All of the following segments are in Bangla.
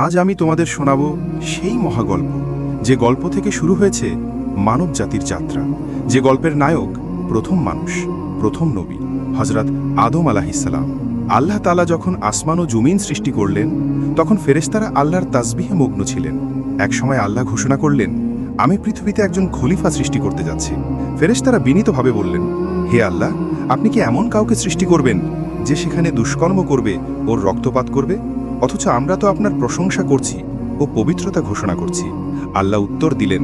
আজ আমি তোমাদের শোনাব সেই মহাগল্প, যে গল্প থেকে শুরু হয়েছে মানব জাতির যাত্রা, যে গল্পের নায়ক প্রথম মানুষ, প্রথম নবী হজরত আদম আলাহিসাল্লাম আল্লাহ তালা যখন আসমান ও জমিন সৃষ্টি করলেন, তখন ফেরেশতারা আল্লাহর তাসবিহে মগ্ন ছিলেন। একসময় আল্লাহ ঘোষণা করলেন, আমি পৃথিবীতে একজন খলিফা সৃষ্টি করতে যাচ্ছি। ফেরেশতারা বিনীতভাবে বললেন, হে আল্লাহ, আপনি কি এমন কাউকে সৃষ্টি করবেন, যে সেখানে দুষ্কর্ম করবে, ওর রক্তপাত করবে? অথচ আমরা তো আপনার প্রশংসা করছি ও পবিত্রতা ঘোষণা করছি। আল্লাহ উত্তর দিলেন,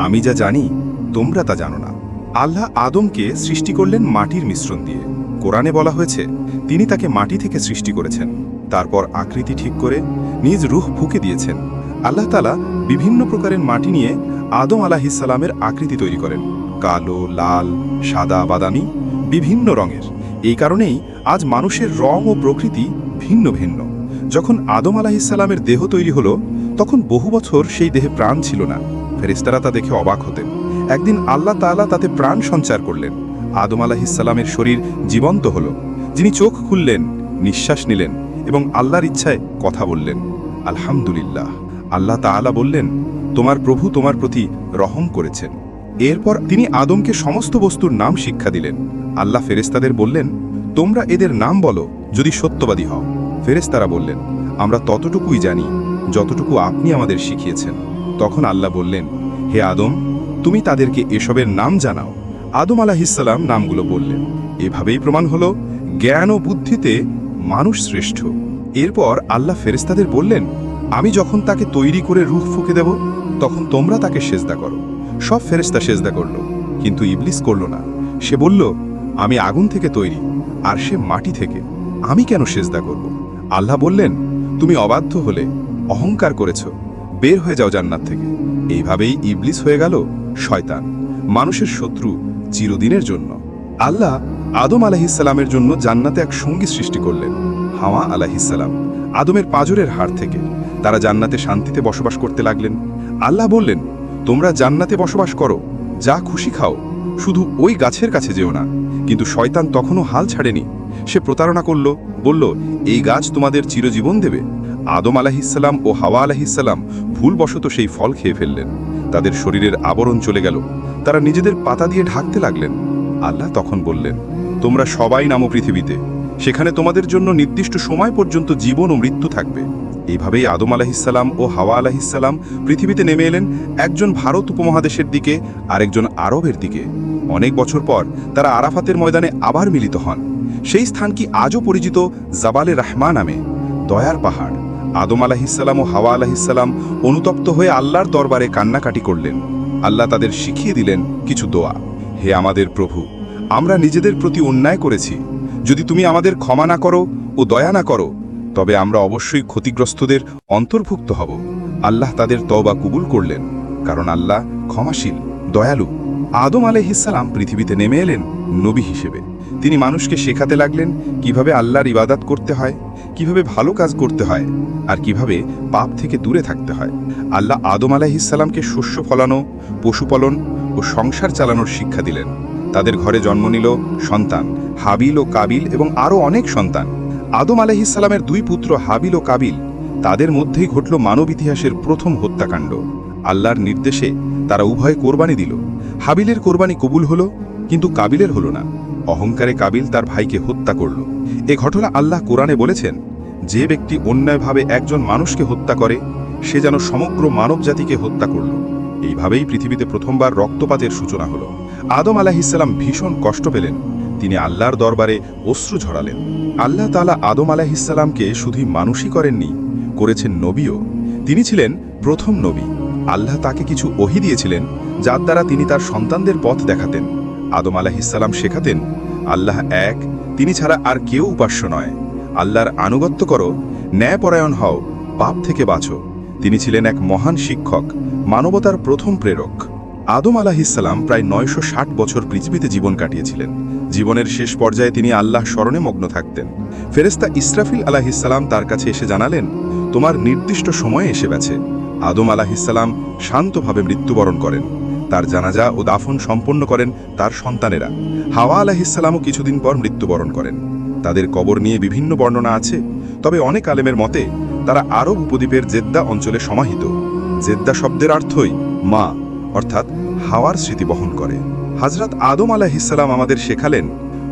আমি যা জানি, তোমরা তা জানো না। আল্লাহ আদমকে সৃষ্টি করলেন মাটির মিশ্রণ দিয়ে। কোরআনে বলা হয়েছে, তিনি তাকে মাটি থেকে সৃষ্টি করেছেন। তারপর আকৃতি ঠিক করে নিজ রুহ ফুকে দিয়েছেন। আল্লাহ তালা বিভিন্ন প্রকারের মাটি নিয়ে আদম আলাহিসাল্লামের আকৃতি তৈরি করেন। কালো, লাল, সাদা, বাদামি, বিভিন্ন রঙের। এই কারণেই আজ মানুষের রং ও প্রকৃতি ভিন্ন ভিন্ন। যখন আদম আলাহিসাল্লামের দেহ তৈরি হলো, তখন বহু বছর সেই দেহে প্রাণ ছিল না। ফেরেস্তারা তা দেখে অবাক হতেন। একদিন আল্লাহ তাআলা তাতে প্রাণ সঞ্চার করলেন। আদম আলাহিসাল্লামের শরীর জীবন্ত হল। যিনি চোখ খুললেন, নিঃশ্বাস নিলেন এবং আল্লাহর ইচ্ছায় কথা বললেন। আলহামদুলিল্লাহ। আল্লাহ তাআলা বললেন, তোমার প্রভু তোমার প্রতি রহম করেছেন। এরপর তিনি আদমকে সমস্ত বস্তুর নাম শিক্ষা দিলেন। আল্লাহ ফেরেস্তাদের বললেন, তোমরা এদের নাম বলো, যদি সত্যবাদী হও। ফেরেস্তারা বললেন, আমরা ততটুকুই জানি, যতটুকু আপনি আমাদের শিখিয়েছেন। তখন আল্লাহ বললেন, হে আদম, তুমি তাদেরকে এসবের নাম জানাও। আদম আলাহিসাল্লাম নামগুলো বললেন। এভাবেই প্রমাণ হলো, জ্ঞান ও বুদ্ধিতে মানুষ শ্রেষ্ঠ। এরপর আল্লাহ ফেরেস্তাদের বললেন, আমি যখন তাকে তৈরি করে রুখ ফুঁকে দেব, তখন তোমরা তাকে সেজদা করো। সব ফেরেস্তা সেজদা করল, কিন্তু ইবলিস করল না। সে বলল, আমি আগুন থেকে তৈরি, আর সে মাটি থেকে। আমি কেন সেজদা করব? আল্লাহ বললেন, তুমি অবাধ্য হলে, অহংকার করেছ, বের হয়ে যাও জান্নাত থেকে। এইভাবেই ইবলিস হয়ে গেল শয়তান, মানুষের শত্রু চিরদিনের জন্য। আল্লাহ আদম আলাহিসাল্লামের জন্য জান্নাতে এক সঙ্গী সৃষ্টি করলেন, হাওয়া আলাহিসাল্লাম আদমের পাজরের হাড় থেকে। তারা জান্নাতে শান্তিতে বসবাস করতে লাগলেন। আল্লাহ বললেন, তোমরা জান্নাতে বসবাস করো, যা খুশি খাও, শুধু ওই গাছের কাছে যেও না। কিন্তু শয়তান তখনও হাল ছাড়েনি। সে প্রতারণা করল, বলল, এই গাছ তোমাদের চিরজীবন দেবে। আদম আলাহিসাল্লাম ও হাওয়া আলাহিসাল্লাম ভুলবশত সেই ফল খেয়ে ফেললেন। তাদের শরীরের আবরণ চলে গেল। তারা নিজেদের পাতা দিয়ে ঢাকতে লাগলেন। আল্লাহ তখন বললেন, তোমরা সবাই নামো পৃথিবীতে। সেখানে তোমাদের জন্য নির্দিষ্ট সময় পর্যন্ত জীবন ও মৃত্যু থাকবে। এইভাবেই আদম আলাহিসাল্লাম ও হাওয়া আলাহিসাল্লাম পৃথিবীতে নেমে এলেন একজন ভারত উপমহাদেশের দিকে, আরেকজন আরবের দিকে। অনেক বছর পর তারা আরাফাতের ময়দানে আবার মিলিত হন। সেই স্থান কি আজও পরিচিত? জাবালে রাহমা নামে। দয়ার পাহাড়। আদম আলাহিসাল্লাম ও হাওয়া আলাহিসাল্লাম অনুতপ্ত হয়ে আল্লাহর দরবারে কান্নাকাটি করলেন। আল্লাহ তাদের শিখিয়ে দিলেন কিছু দোয়া। হে আমাদের প্রভু, আমরা নিজেদের প্রতি অন্যায় করেছি। যদি তুমি আমাদের ক্ষমা না করো ও দয়া না করো তবে আমরা অবশ্যই ক্ষতিগ্রস্তদের অন্তর্ভুক্ত হব। আল্লাহ তাদের তওবা কবুল করলেন, কারণ আল্লাহ ক্ষমাশীল, দয়ালু। আদম আলাইহিসসালাম পৃথিবীতে নেমে এলেন নবী হিসেবে। তিনি মানুষকে শেখাতে লাগলেন কীভাবে আল্লাহর ইবাদাত করতে হয়, কীভাবে ভালো কাজ করতে হয়, আর কীভাবে পাপ থেকে দূরে থাকতে হয়। আল্লাহ আদম আলাইহিসসালামকে শস্য ফলানো পশুপালন ও সংসার চালানোর শিক্ষা দিলেন। তাদের ঘরে জন্ম নিল সন্তান, হাবিল ও কাবিল এবং আরও অনেক সন্তান। আদম আলাইহিসসালামের দুই পুত্র হাবিল ও কাবিল, তাদের মধ্যেই ঘটল মানব ইতিহাসের প্রথম হত্যাকাণ্ড। আল্লাহর নির্দেশে তারা উভয় কোরবানি দিল। হাবিলের কোরবানি কবুল হলো, কিন্তু কাবিলের হলো না। অহংকারে কাবিল তার ভাইকে হত্যা করল। এ ঘটনা আল্লাহ কোরআনে বলেছেন, যে ব্যক্তি অন্যায়ভাবে একজন মানুষকে হত্যা করে, সে যেন সমগ্র মানব জাতিকে হত্যা করল। এইভাবেই পৃথিবীতে প্রথমবার রক্তপাতের সূচনা হলো। আদম আলাহিসাল্লাম ভীষণ কষ্ট পেলেন। তিনি আল্লাহর দরবারে অশ্রু ঝরালেন। আল্লাহ তালা আদম আলাহিসাল্লামকে শুধুই মানুষই করেননি, করেছেন নবীও। তিনি ছিলেন প্রথম নবী। আল্লাহ তাকে কিছু ওহি দিয়েছিলেন, যার দ্বারা তিনি তার সন্তানদের পথ দেখাতেন। আদম আলাহিসাল্লাম শেখাতেন, আল্লাহ এক, তিনি ছাড়া আর কেউ উপাস্য নয়। আল্লাহর আনুগত্য করো, ন্যায়পরায়ণ হও, পাপ থেকে বাঁচো। তিনি ছিলেন এক মহান শিক্ষক, মানবতার প্রথম প্রেরক। আদম আলাহিসাল্লাম প্রায় নয়শো ষাট বছর পৃথিবীতে জীবন কাটিয়েছিলেন। জীবনের শেষ পর্যায়ে তিনি আল্লাহ স্মরণে মগ্ন থাকতেন। ফেরেস্তা ইসরাফিল আলাহিসাল্লাম তার কাছে এসে জানালেন, তোমার নির্দিষ্ট সময়ে এসে গেছে। আদম আলাহিসাল্লাম শান্তভাবে মৃত্যুবরণ করেন। তার জানাজা ও দাফন সম্পন্ন করেন তার সন্তানেরা। হাওয়া আলাহিসাল্লামও কিছুদিন পর মৃত্যুবরণ করেন। তাদের কবর নিয়ে বিভিন্ন বর্ণনা আছে, তবে অনেক আলেমের মতে, তারা আরব উপদ্বীপের জেদ্দা অঞ্চলে সমাহিত। জেদ্দা শব্দের অর্থই মা। অর্থাৎ হাওয়ার স্মৃতি বহন করে। হাজরাত আদম আলাহিসাল্লাম আমাদের শেখালেন,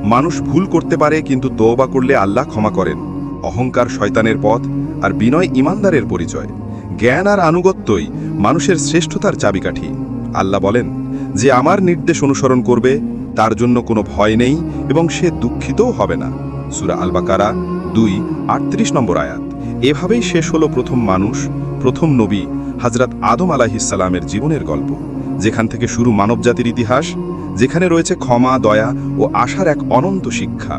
মানুষ ভুল করতে পারে কিন্তু তওবা করলে আল্লাহ ক্ষমা করেন। অহংকার শয়তানের পথ আর বিনয় ইমানদারের পরিচয়। জ্ঞান আর আনুগত্যই মানুষের শ্রেষ্ঠতার চাবিকাঠি। আল্লাহ বলেন, যে আমার নির্দেশ অনুসরণ করবে, তার জন্য কোনো ভয় নেই এবং সে দুঃখিতও হবে না। সুরা আলবাকারা দুই, আটত্রিশ নম্বর আয়াত। এভাবেই শেষ হলো প্রথম মানুষ, প্রথম নবী হাজরাত আদম আলাহিসাল্লামের জীবনের গল্প, যেখান থেকে শুরু মানবজাতির ইতিহাস, যেখানে রয়েছে ক্ষমা, দয়া ও আশার এক অনন্ত শিক্ষা।